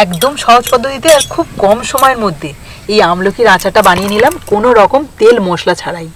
একদম সহজ পদ্ধতিতে আর খুব কম সময়ের মধ্যে এই আমলকির আচারটা বানিয়ে নিলাম কোনো রকম তেল মশলা ছাড়াই।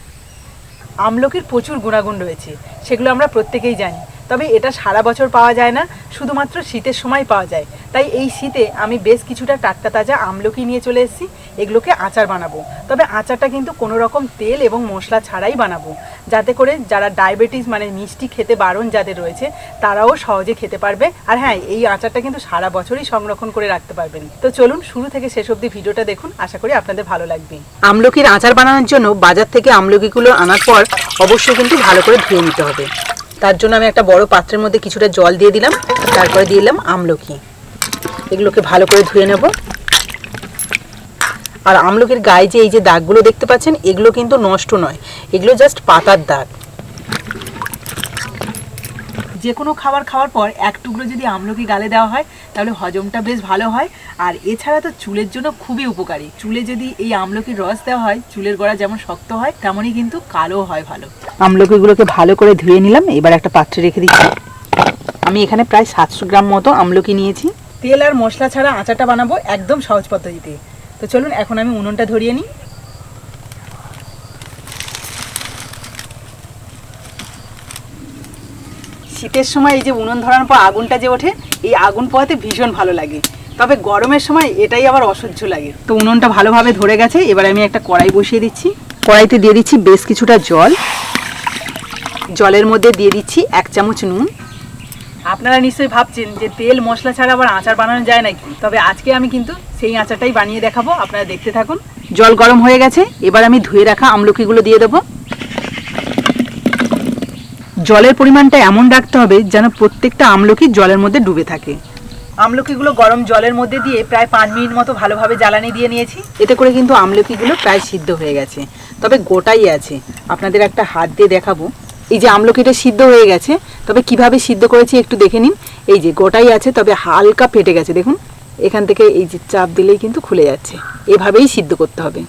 আমলকির প্রচুর গুণাগুণ রয়েছে, সেগুলো আমরা প্রত্যেকেই জানি। তবে এটা সারা বছর পাওয়া যায় না, শুধুমাত্র শীতের সময় পাওয়া যায়। তাই এই শীতে আমি বেশ কিছুটা টাটকা তাজা আমলকি নিয়ে চলে এসেছি, এগুলোকে আচার বানাবো। তবে আচারটা কিন্তু কোনো রকম তেল এবং মশলা ছাড়াই বানাবো, যাতে করে যারা ডায়াবেটিস মানে মিষ্টি খেতে বারণ যাদের রয়েছে, তারাও সহজে খেতে পারবে। আর হ্যাঁ এই আচারটা কিন্তু সারা বছরই সংরক্ষণ করে রাখতে পারবেন। তো চলুন, শুরু থেকে শেষ অবধি ভিডিওটা দেখুন, আশা করি আপনাদের ভালো লাগবে। আমলকির আচার বানানোর জন্য বাজার থেকে আমলকিগুলো আনার পর অবশ্যই কিন্তু ভালো করে ধুয়ে নিতে হবে। তার জন্য আমি একটা বড় পাত্রের মধ্যে কিছুটা জল দিয়ে দিলাম, তারপরে দিয়ে দিলাম আমলকি। এগুলোকে ভালো করে ধুয়ে নেব। আর আমলকির গায়ে যে এই যে দাগগুলো দেখতে পাচ্ছেন, এগুলো কিন্তু নষ্ট নয়। এগুলো জাস্ট পাতার দাগ। যে কোনো খাবার খাওয়ার পর এক টুকরো যদি আমলকি গালে দেওয়া হয়, তাহলে হজমটা বেশ ভালো হয়। আর এছাড়া তো চুলের জন্য খুবই উপকারী। চুলে যদি এই আমলকির রস দেওয়া হয়, চুলের গোড়া যেমন শক্ত হয়, তেমনই কিন্তু কালো হয় ভালো। আমলকিগুলোকে ভালো করে ধুয়ে নিলাম। এবার একটা পাত্রে রেখে দিচ্ছি। আমি এখানে প্রায় সাতশো গ্রাম মতো আমলকি নিয়েছি। তেল আর মশলা ছাড়া আচারটা বানাবো একদম সহজ পদ্ধতিতে। তো চলুন, এখন আমি উনুনটা ধরিয়ে নিই। শীতের সময় এই যে উনুন ধরানোর পর আগুনটা যে ওঠে, এই আগুন পোহাতে ভীষণ ভালো লাগে। তবে গরমের সময় এটাই আবার অসহ্য লাগে। তো উনুনটা ভালোভাবে ধরে গেছে। এবার আমি একটা কড়াই বসিয়ে দিচ্ছি। কড়াইতে দিয়ে দিচ্ছি বেশ কিছুটা জল। জলের মধ্যে দিয়ে দিচ্ছি এক চামচ নুন। আপনারা নিশ্চয়ই ভাবছেন যে তেল মশলা ছাড়া আবার আচার বানানো যায় নাকি? তবে আজকে আমি কিন্তু সেই আচারটাই বানিয়ে দেখাবো আপনারা দেখতে থাকুন। জল গরম হয়ে গেছে এবার আমি ধুয়ে রাখা আমলকিগুলো দিয়ে দেবো। জলের পরিমাণটা এমন রাখতে হবে যেন প্রত্যেকটা আমলকি জলের মধ্যে ডুবে থাকে। আমলকিগুলো গরম জলের মধ্যে দিয়ে প্রায় পাঁচ মিনিট মতো ভালোভাবে জ্বালানি দিয়ে নিয়েছি। এতে করে কিন্তু আমলকিগুলো প্রায় সিদ্ধ হয়ে গেছে তবে গোটাই আছে। আপনাদের একটা হাত দিয়ে দেখাবো। এই যে আমলকিটা সিদ্ধ হয়ে গেছে, তবে কীভাবে সিদ্ধ করেছি একটু দেখে নিন। এই যে গোটাই আছে, তবে হালকা ফেটে গেছে, দেখুন। এখান থেকে এই যে চাপ দিলেই কিন্তু খুলে যাচ্ছে। এভাবেই সিদ্ধ করতে হবে।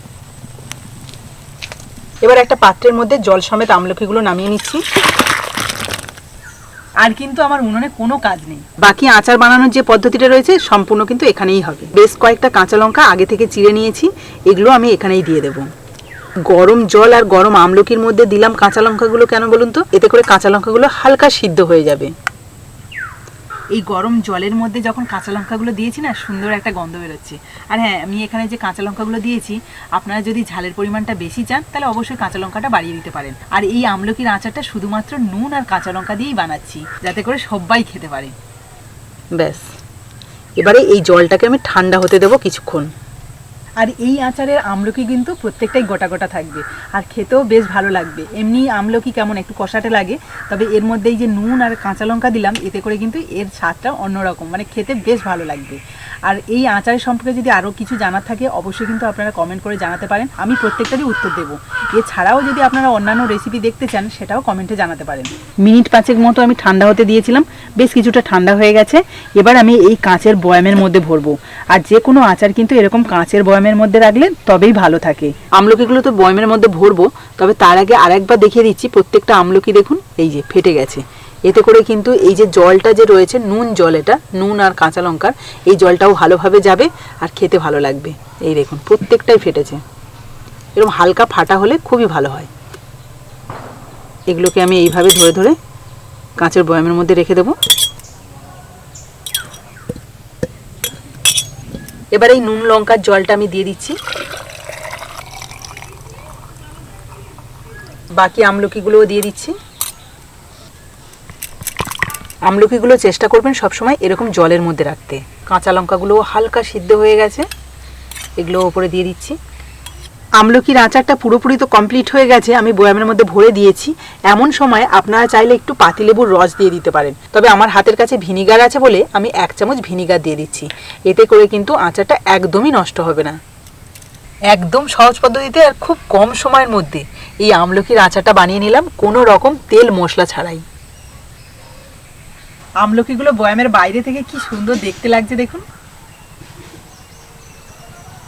এবার একটা পাত্রের মধ্যে জল সমেত আমলকিগুলো নামিয়ে নিচ্ছি। আর কিন্তু আমার উনুনে কোনো কাজ নেই। বাকি আচার বানানোর যে পদ্ধতিটা রয়েছে, সম্পূর্ণ কিন্তু এখানেই হবে। বেশ কয়েকটা কাঁচা লঙ্কা আগে থেকে চিড়ে নিয়েছি। এগুলো আমি এখানেই দিয়ে দেবো। গরম জল আর গরম আমলকির মধ্যে দিলাম কাঁচা লঙ্কাগুলো কেন বলুন তো? এতে করে কাঁচা লঙ্কাগুলো হালকা সিদ্ধ হয়ে যাবে। এই গরম জলের মধ্যে যখন কাঁচা লঙ্কাগুলো দিয়েছি না, সুন্দর একটা গন্ধ বেরোচ্ছে। আর হ্যাঁ আমি এখানে যে কাঁচা লঙ্কাগুলো দিয়েছি, আপনারা যদি ঝালের পরিমাণটা বেশি চান, তাহলে অবশ্যই কাঁচা লঙ্কাটা বাড়িয়ে দিতে পারেন। আর এই আমলকির আচারটা শুধুমাত্র নুন আর কাঁচা লঙ্কা দিয়েই বানাচ্ছি, যাতে করে সবাই খেতে পারে। ব্যাস। এবারে এই জলটাকে আমি ঠান্ডা হতে দেবো কিছুক্ষণ। আর এই আচারের আমলকি কিন্তু প্রত্যেকটাই গোটা গোটা থাকবে। আর খেতেও বেশ ভালো লাগবে। এমনি আমলকি কেমন একটু কষাটে লাগে, তবে এর মধ্যে এই যে নুন আর কাঁচা লঙ্কা দিলাম, এতে করে কিন্তু এর স্বাদটা অন্যরকম। মানে খেতে বেশ ভালো লাগবে। আর এই আচারের সম্পর্কে যদি আরও কিছু জানার থাকে, অবশ্যই কিন্তু আপনারা কমেন্ট করে জানাতে পারেন। আমি প্রত্যেকটারই উত্তর দেবো। এছাড়াও যদি আপনারা অন্যান্য রেসিপি দেখতে চান, সেটাও কমেন্টে জানাতে পারেন। মিনিট পাঁচেক মতো আমি ঠান্ডা হতে দিয়েছিলাম, বেশ কিছুটা ঠান্ডা হয়ে গেছে। এবার আমি এই কাঁচের বয়ামের মধ্যে ভরবো। আর যে কোনো আচার কিন্তু এরকম কাঁচের বয়ামের মধ্যে রাখলে তবেই ভালো থাকে। আমলকিগুলো তো বয়ামের মধ্যে ভরবো, তবে তার আগে আরেকবার দেখিয়ে দিচ্ছি, প্রত্যেকটা আমলকি দেখুন, এই যে ফেটে গেছে। এতে করে কিন্তু এই যে জলটা যে রয়েছে, নুন জল এটা, নুন আর কাঁচা লঙ্কার, এই জলটাও ভালোভাবে যাবে আর খেতে ভালো লাগবে। এই দেখুন, প্রত্যেকটাই ফেটেছে। এরকম হালকা ফাটা হলে খুবই ভালো হয়। এগুলোকে আমি এইভাবে ধরে ধরে কাঁচের বয়ামের মধ্যে রেখে দেবো। এবার এই নুন লঙ্কার জলটা আমি দিয়ে দিচ্ছি। বাকি আমলকিগুলোও দিয়ে দিচ্ছি। আমলকিগুলো চেষ্টা করবেন সবসময় এরকম জলের মধ্যে রাখতে। কাঁচা লঙ্কাগুলোও হালকা সিদ্ধ হয়ে গেছে। এগুলো ওপরে দিয়ে দিচ্ছি। আমলকির আচারটা পুরোপুরি তো কমপ্লিট হয়ে গেছে, আমি বয়ামের মধ্যে ভরে দিয়েছি। এমন সময় আপনারা চাইলে একটু পাতিলেবুর রস দিয়ে দিতে পারেন। তবে আমার হাতের কাছে ভিনিগার আছে বলে আমি এক চামচ ভিনিগার দিয়ে দিচ্ছি। এতে করে কিন্তু আচারটা একদমই নষ্ট হবে না। একদম সহজ পদ্ধতিতে আর খুব কম সময়ের মধ্যে এই আমলকির আচারটা বানিয়ে নিলাম, কোনো রকম তেল মশলা ছাড়াই। আমলকিগুলো বয়ামের বাইরে থেকে কি সুন্দর দেখতে লাগছে দেখুন।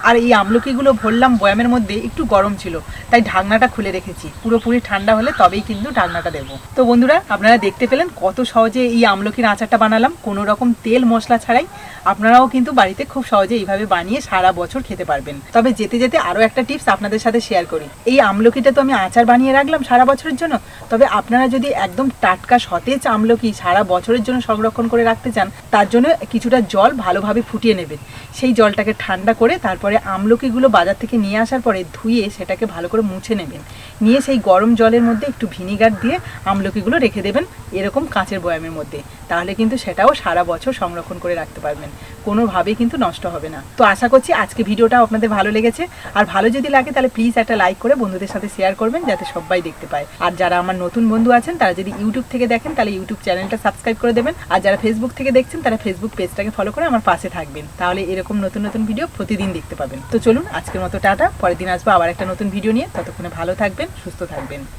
আর এই আমলকিগুলো ভরলাম বয়ামের মধ্যে, একটু গরম ছিল, তাই ঢাকনাটা খুলে রেখেছি। পুরোপুরি ঠান্ডা হলে তবেই কিন্তু ঢাকনাটা দেবো। তো বন্ধুরা, আপনারা দেখতে পেলেন কত সহজে এই আমলকির আচারটা বানালাম, কোনো রকম তেল মশলা ছাড়াই। আপনারাও কিন্তু বাড়িতে খুব সহজে এইভাবে বানিয়ে সারা বছর খেতে পারবেন। তবে যেতে যেতে আরও একটা টিপস আপনাদের সাথে শেয়ার করি। এই আমলকিটা তো আমি আচার বানিয়ে রাখলাম সারা বছরের জন্য, তবে আপনারা যদি একদম টাটকা সতেজ আমলকি সারা বছরের জন্য সংরক্ষণ করে রাখতে চান, তার জন্য কিছুটা জল ভালোভাবে ফুটিয়ে নেবেন। সেই জলটাকে ঠান্ডা করে তারপরে আমলকিগুলো বাজার থেকে নিয়ে আসার পরে ধুয়ে সেটাকে ভালো করে মুছে নেবেন। নিয়ে সেই গরম জলের মধ্যে একটু ভিনিগার দিয়ে আমলকিগুলো রেখে দেবেন এরকম কাঁচের বয়ামের মধ্যে। তাহলে কিন্তু সেটাও সারা বছর সংরক্ষণ করে রাখতে পারবেন। কোনোভাবেই কিন্তু নষ্ট হবে না। তো আশা করছি আজকে ভিডিওটা আপনাদের ভালো লেগেছে। আর ভালো যদি লাগে তাহলে প্লিজ একটা লাইক করে বন্ধুদের সাথে শেয়ার করবেন যাতে সবাই দেখতে পায়। আর যারা আমার নতুন বন্ধু আছেন, তারা যদি ইউটিউব থেকে দেখেন তাহলে ইউটিউব চ্যানেলটা সাবস্ক্রাইব করে দেবেন। আর যারা ফেসবুক থেকে দেখছেন, তারা ফেসবুক পেজটাকে ফলো করে আমার পাশে থাকবেন। তাহলে এরকম নতুন নতুন ভিডিও প্রতিদিন দেখতে পাবেন। তো চলুন, আজকের মতো টাটা। পরের দিন আসব আবার একটা নতুন ভিডিও নিয়ে। ততক্ষণে ভালো থাকবেন, সুস্থ থাকবেন।